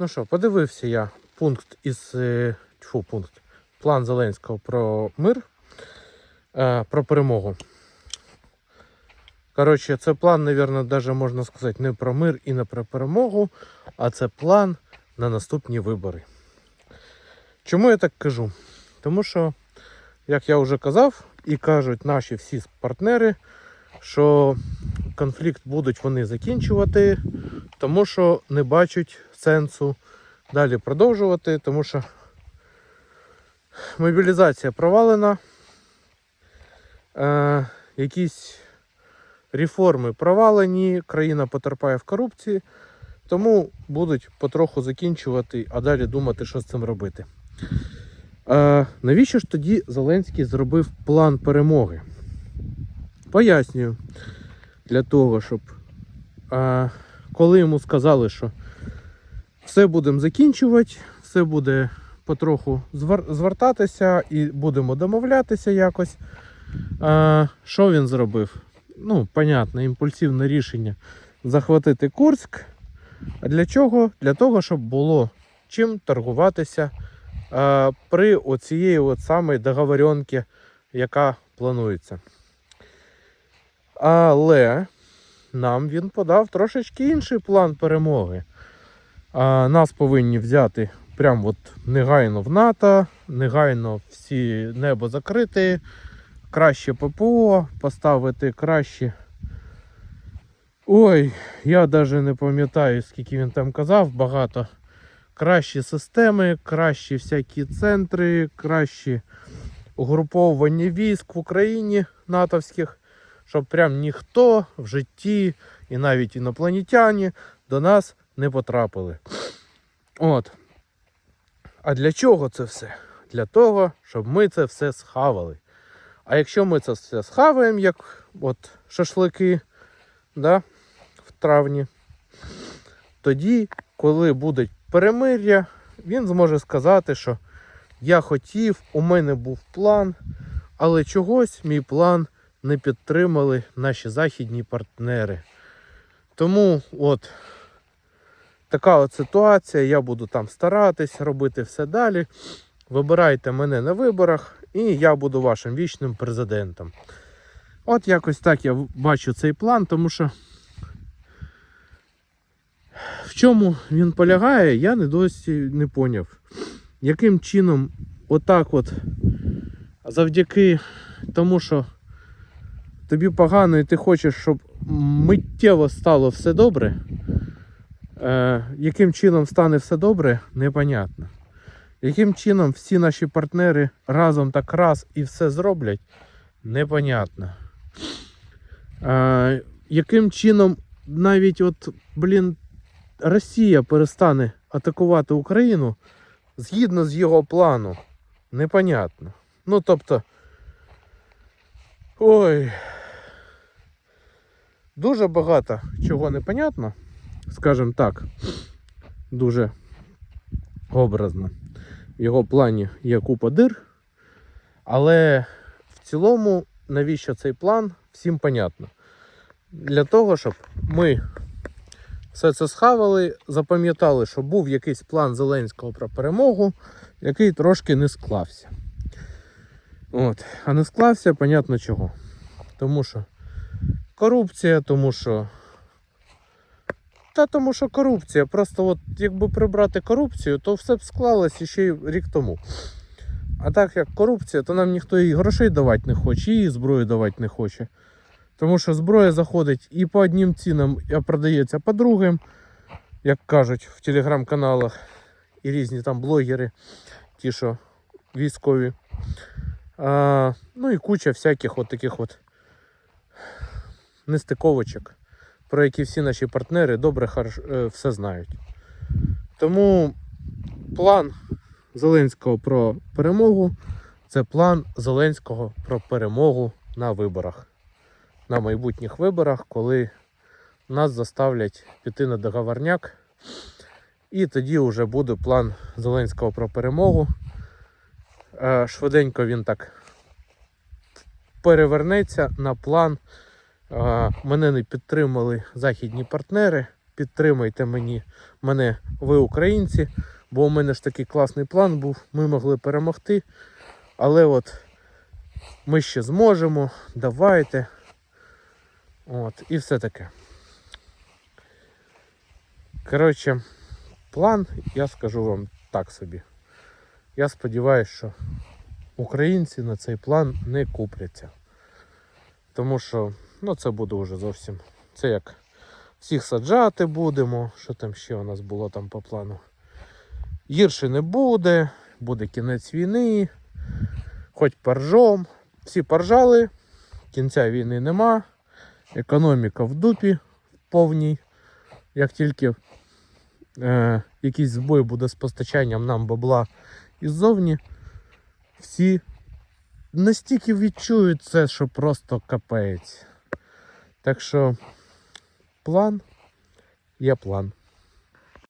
Ну що, подивився я пункт із е, тьфу, пункт. План Зеленського про мир, е, про перемогу. Коротше, це план, мабуть, навіть можна сказати, не про мир і не про перемогу, а це план на наступні вибори. Чому я так кажу? Тому що, як я вже казав, і кажуть наші всі партнери, що конфлікт будуть вони закінчувати, тому що не бачать сенсу далі продовжувати, тому що мобілізація провалена, е, якісь реформи провалені, країна потерпає в корупції, тому будуть потроху закінчувати, а далі думати, що з цим робити. Е, навіщо ж тоді Зеленський зробив план перемоги? Пояснюю. Для того, щоб е, коли йому сказали, що все будемо закінчувати, все буде потроху звертатися і будемо домовлятися якось. Е, що він зробив? Ну, понятно, імпульсивне рішення захватити Курськ. А для чого? Для того, щоб було чим торгуватися е, при оцієї от самої договоренки, яка планується. Але нам він подав трошечки інший план перемоги. А, нас повинні взяти прям от негайно в НАТО, негайно всі небо закрити, краще ППО, поставити краще. Ой, я навіть не пам'ятаю, скільки він там казав, багато. Кращі системи, кращі всякі центри, кращі угруповування військ в Україні натовських, щоб прям ніхто в житті і навіть інопланетяні до нас не потрапили. От. А для чого це все? Для того, щоб ми це все схавали. А якщо ми це все схаваємо, як от шашлики, да, в травні, тоді, коли буде перемир'я, він зможе сказати, що я хотів, у мене був план, але чогось мій план не підтримали наші західні партнери. Тому от така от ситуація. Я буду там старатись робити все далі. Вибирайте мене на виборах, і я буду вашим вічним президентом. От якось так я бачу цей план, тому що в чому він полягає, я не досі не поняв. Яким чином, отак от, завдяки тому, що тобі погано і ти хочеш, щоб миттєво стало все добре. Е, яким чином стане все добре, непонятно. Яким чином всі наші партнери разом так раз і все зроблять, непонятно. Е, яким чином навіть от, блін, Росія перестане атакувати Україну згідно з його плану, непонятно. Ну, тобто. Ой. Дуже багато чого непонятно, скажімо так, дуже образно. В його плані є купа дир, але в цілому, навіщо цей план, всім понятно. Для того, щоб ми все це схавали, запам'ятали, що був якийсь план Зеленського про перемогу, який трошки не склався. От. А не склався, понятно чого. Тому що корупція, тому що. Та тому що корупція. Просто от якби прибрати корупцію, то все б склалося ще й рік тому. А так як корупція, то нам ніхто і грошей давати не хоче, і зброю давати не хоче. Тому що зброя заходить і по одним цінам, і продається по другим, як кажуть в телеграм-каналах і різні там блогери, ті, що військові. А, ну і куча всяких от таких от нестиковочок, про які всі наші партнери добре е, все знають. Тому план Зеленського про перемогу це план Зеленського про перемогу на виборах. На майбутніх виборах, коли нас заставлять піти на договорняк. І тоді вже буде план Зеленського про перемогу. Е, Швиденько він так перевернеться на план. Мене не підтримали західні партнери, підтримайте мені, мене, ви українці, бо у мене ж такий класний план був. Ми могли перемогти. Але от ми ще зможемо, давайте. От, і все таке. Коротше, план, я скажу вам так собі. Я сподіваюся, що українці на цей план не купляться. Тому що ну, це буде вже зовсім. Це як всіх саджати будемо. Що там ще у нас було там по плану? Гірше не буде, буде кінець війни, хоч поржом. Всі поржали, кінця війни нема, економіка в дупі повній. Як тільки е, якийсь збой буде з постачанням нам бабла іззовні, всі настільки відчують це, що просто капець. Так що план є план.